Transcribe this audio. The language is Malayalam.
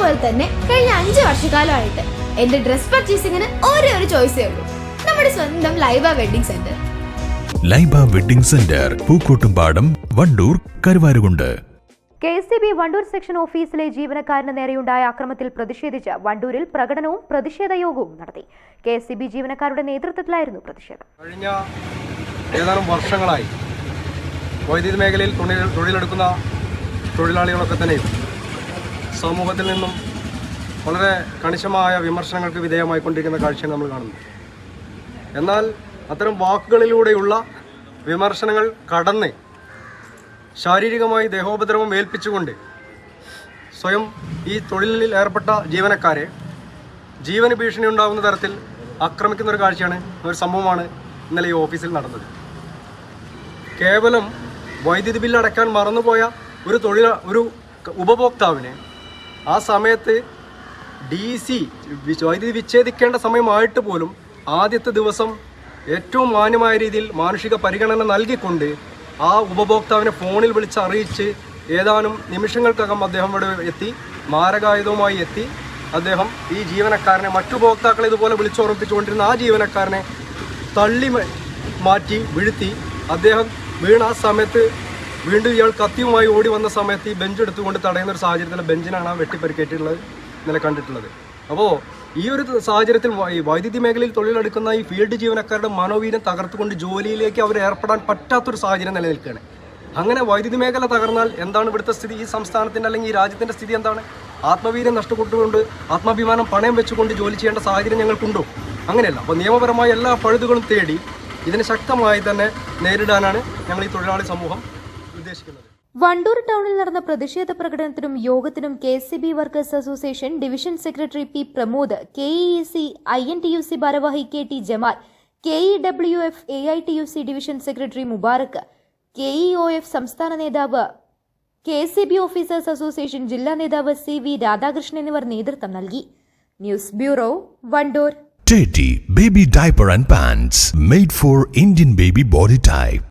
പോലെ തന്നെ കഴിഞ്ഞ അഞ്ച് വർഷക്കാലമായിട്ട് എന്റെ ഡ്രസ് പർച്ചേസിംഗിന് ഒരേ ഒരു ചോയ്സേ ഉള്ളൂ. നമ്മുടെ സ്വന്തം Laiba wedding centre. Laiba wedding centre Pookkottumpadam Wandoor Karuvarakundu. K S C B Wandoor section ഓഫീസിലെ ജീവനക്കാരന് നേരെയുണ്ടായ അക്രമത്തിൽ പ്രതിഷേധിച്ച് വണ്ടൂരിൽ പ്രകടനവും പ്രതിഷേധ യോഗവും നടത്തി. കെ എസ് സി ബി ജീവനക്കാരുടെ നേതൃത്വത്തിലായിരുന്നു പ്രതിഷേധം. കഴിഞ്ഞ ഏതാനും വർഷങ്ങളായി വൈദ്യുതി മേഖലയിൽ തൊഴിൽ തൊഴിലെടുക്കുന്ന തൊഴിലാളികളൊക്കെ തന്നെയും സമൂഹത്തിൽ നിന്നും വളരെ കണിശമായ വിമർശനങ്ങൾക്ക് വിധേയമായിക്കൊണ്ടിരിക്കുന്ന കാഴ്ചയാണ് നമ്മൾ കാണുന്നത്. എന്നാൽ അത്തരം വാക്കുകളിലൂടെയുള്ള വിമർശനങ്ങൾ കടന്ന് ശാരീരികമായി ദേഹോപദ്രവം ഏൽപ്പിച്ചുകൊണ്ട് സ്വയം ഈ തൊഴിലിൽ ഏർപ്പെട്ട ജീവനക്കാരെ ജീവന് ഭീഷണി ഉണ്ടാകുന്ന തരത്തിൽ ആക്രമിക്കുന്ന ഒരു കാഴ്ചയാണ് ഒരു സംഭവമാണ് ഇന്നലെ ഈ ഓഫീസിൽ നടന്നത്. കേവലം വൈദ്യുതി ബില്ല് അടയ്ക്കാൻ മറന്നുപോയ ഒരു തൊഴിൽ ഒരു ഉപഭോക്താവിനെ ആ സമയത്ത് ഡി സി വൈദ്യുതി വിച്ഛേദിക്കേണ്ട സമയമായിട്ട് പോലും ആദ്യത്തെ ദിവസം ഏറ്റവും മാന്യമായ രീതിയിൽ മാനുഷിക പരിഗണന നൽകിക്കൊണ്ട് ആ ഉപഭോക്താവിനെ ഫോണിൽ വിളിച്ച് അറിയിച്ച് ഏതാനും നിമിഷങ്ങൾക്കകം അദ്ദേഹം ഇവിടെ എത്തി മാരകായുധവുമായി എത്തി. അദ്ദേഹം ഈ ജീവനക്കാരനെ മറ്റു ഉപഭോക്താക്കളെ ഇതുപോലെ വിളിച്ചോർപ്പിച്ചുകൊണ്ടിരുന്ന ആ ജീവനക്കാരനെ തള്ളി മാറ്റി വീഴ്ത്തി. അദ്ദേഹം വീണ ആ സമയത്ത് വീണ്ടും ഇയാൾ കത്തിയുമായി ഓടി വന്ന സമയത്ത് ഈ ബെഞ്ച് എടുത്തുകൊണ്ട് തടയുന്ന ഒരു സാഹചര്യത്തിൽ ബെഞ്ചിനാണ് ആ വെട്ടിപ്പരിക്കേറ്റിട്ടുള്ളത് ഇന്നലെ കണ്ടിട്ടുള്ളത്. അപ്പോൾ ഈ ഒരു സാഹചര്യത്തിൽ വൈദ്യുതി മേഖലയിൽ തൊഴിലെടുക്കുന്ന ഈ ഫീൽഡ് ജീവനക്കാരുടെ മനോവീര്യം തകർത്തുകൊണ്ട് ജോലിയിലേക്ക് അവർ ഏർപ്പെടാൻ പറ്റാത്തൊരു സാഹചര്യം നിലനിൽക്കുകയാണ്. അങ്ങനെ വൈദ്യുതി മേഖല തകർന്നാൽ എന്താണ് ഇവിടുത്തെ സ്ഥിതി? ഈ സംസ്ഥാനത്തിന്റെ അല്ലെങ്കിൽ ഈ രാജ്യത്തിന്റെ സ്ഥിതി എന്താണ്? ആത്മവീര്യം നഷ്ടപ്പെട്ടുകൊണ്ട് ആത്മാഭിമാനം പണയം വെച്ചുകൊണ്ട് ജോലി ചെയ്യേണ്ട സാഹചര്യം ഞങ്ങൾക്കുണ്ടോ? അങ്ങനെയല്ല. അപ്പോൾ നിയമപരമായ എല്ലാ പഴുതുകളും തേടി ഇതിനെ ശക്തമായി തന്നെ നേരിടാനാണ് ഞങ്ങൾ ഈ തൊഴിലാളി സമൂഹം ഉദ്ദേശിക്കുന്നത്. വണ്ടൂർ ടൗണിൽ നടന്ന പ്രതിഷേധ പ്രകടനത്തിനും യോഗത്തിനും K S C B workers association division secretary P Pramod K E C I N T U C ഭാരവാഹി K T Jamal K E W F A I T U C division secretary Mubarak K E O F സംസ്ഥാന നേതാവ് K S C B officers association ജില്ലാ നേതാവ് സി വി രാധാകൃഷ്ണൻ എന്നിവർ നേതൃത്വം നൽകി. News bureau Wandoor. Teddy Baby Diaper and Pants made for Indian baby body type.